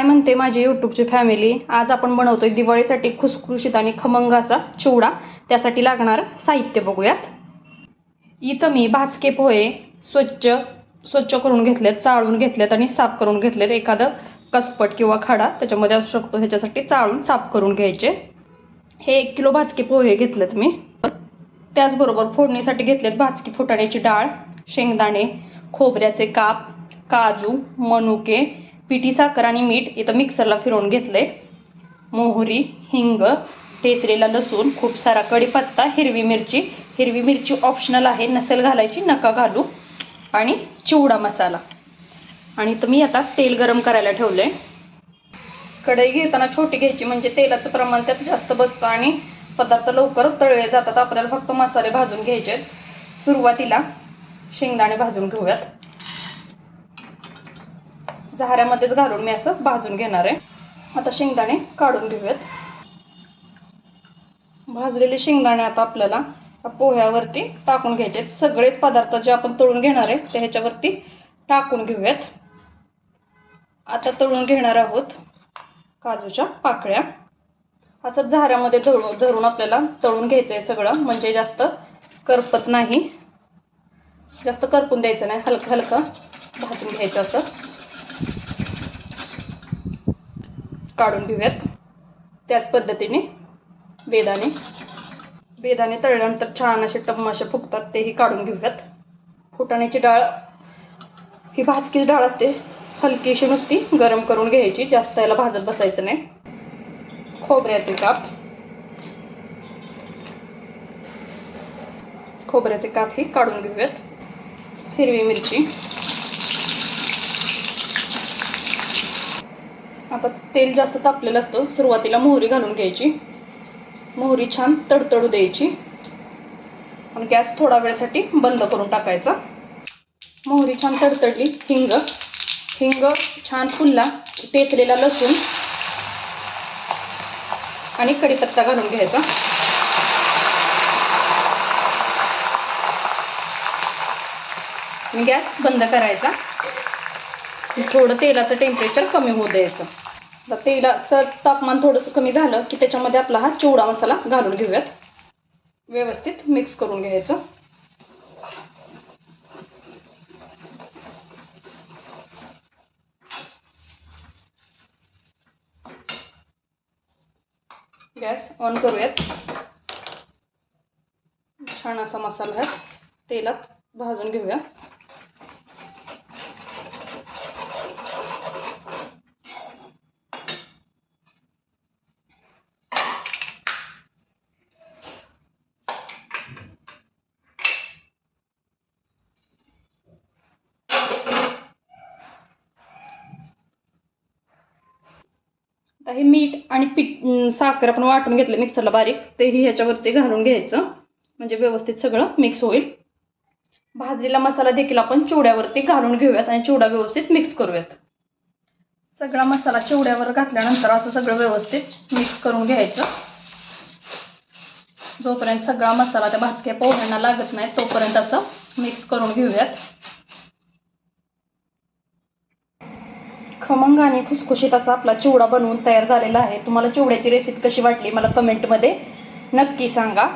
काय म्हणते माझी यूट्यूबची फॅमिली आज आपण बनवतोय दिवाळीसाठी खुसखुशीत आणि खमंग असा चिवडा. त्यासाठी लागणारं साहित्य बघूयात. इथं मी भाजके पोहे स्वच्छ स्वच्छ करून घेतलेत चाळून घेतलेत आणि साफ करून घेतलेत. एखादं कसपट किंवा खाडा त्याच्यामध्ये असू शकतो. ह्याच्यासाठी चाळून साफ करून घ्यायचे. हे एक किलो भाजके पोहे घेतलेत मी. त्याचबरोबर फोडणीसाठी घेतलेत भाजकी फुटाण्याची डाळ शेंगदाणे खोबऱ्याचे काप काजू मनुके पिठी साखर आणि मीठ इथं मिक्सरला फिरवून आहे मोहरी हिंग ठेचलेला लसूण खूप सारा कढीपत्ता हिरवी मिरची. हिरवी मिरची ऑप्शनल आहे नसेल घालायची नका घालू. आणि चिवडा मसाला. आणि इथं मी आता तेल गरम करायला ठेवलं आहे कढई घेताना छोटी घ्यायची म्हणजे तेलाचं प्रमाण त्यात जास्त बसतं आणि पदार्थ लवकर तळले जातात. आपल्याला फक्त मसाले भाजून घ्यायचे आहेत. सुरुवातीला शेंगदाणे भाजून घेऊयात. झाऱ्यामध्येच घालून मी असं भाजून घेणार आहे. आता शेंगदाणे काढून घेऊयात. भाजलेले शेंगदाणे आता आपल्याला पोह्यावरती टाकून घ्यायचे आहेत. सगळेच पदार्थ जे आपण तळून घेणार आहे ते ह्याच्यावरती टाकून घेऊयात. आता तळून घेणार आहोत काजूच्या पाकळ्या. असं झाऱ्यामध्ये धरून धरून आपल्याला तळून घ्यायचं आहे सगळं म्हणजे जास्त करपत नाही. जास्त करपून द्यायचं नाही हलकं हलकं भाजून घ्यायचं असं. काढून घेऊयात. त्याच पद्धतीने बेदाणे बेदाणे तळल्यानंतर छान असे टम्माशे फुगतात तेही काढून घेऊयात. फुटाण्याची डाळ ही भाजकीच डाळ असते. हलकीशी नुसती गरम करून घ्यायची जास्त याला भाजत बसायचं नाही. खोबऱ्याचे काप. खोबऱ्याचे काप ही काढून घेऊयात. हिरवी मिरची. आता तेल जास्त तापलेलं असतं. सुरुवातीला मोहरी घालून घ्यायची. मोहरी छान तडतडू द्यायची. आणि गॅस थोडा वेळसाठी बंद करून टाकायचा. मोहरी छान तडतडली. हिंग. हिंग छान फुलला. पेचलेला लसूण. आणि कढीपत्ता घालून घ्यायचा. आणि गॅस बंद करायचा. थोडं तेलाचं टेम्परेचर कमी होऊ द्यायचं. आता तेलाचं तापमान थोडंसं कमी झालं की त्याच्यामध्ये आपला हा चिवडा मसाला घालून घेऊयात. व्यवस्थित मिक्स करून घ्यायचं. गॅस ऑन करूयात. छान असा मसाला आहे तेलात भाजून घेऊया. आता हे मीठ आणि पीठ साखर आपण वाटून घेतलं मिक्सरला बारीक तेही ह्याच्यावरती घालून घ्यायचं. म्हणजे व्यवस्थित सगळं मिक्स होईल. भाजलेला मसाला देखील आपण चिवड्यावरती घालून घेऊयात आणि चिवडा व्यवस्थित मिक्स करूयात. सगळा मसाला चिवड्यावर घातल्यानंतर असं सगळं व्यवस्थित मिक्स करून घ्यायचं. जोपर्यंत सगळा मसाला त्या भाजक्या पोह्यांना लागत नाही तोपर्यंत असं मिक्स करून घेऊयात. खमंग आणि खुसखुशीत असा आपला चिवडा बनवून तयार झालेला आहे. तुम्हाला चिवड्याची रेसिपी कशी वाटली मला कमेंटमध्ये नक्की सांगा.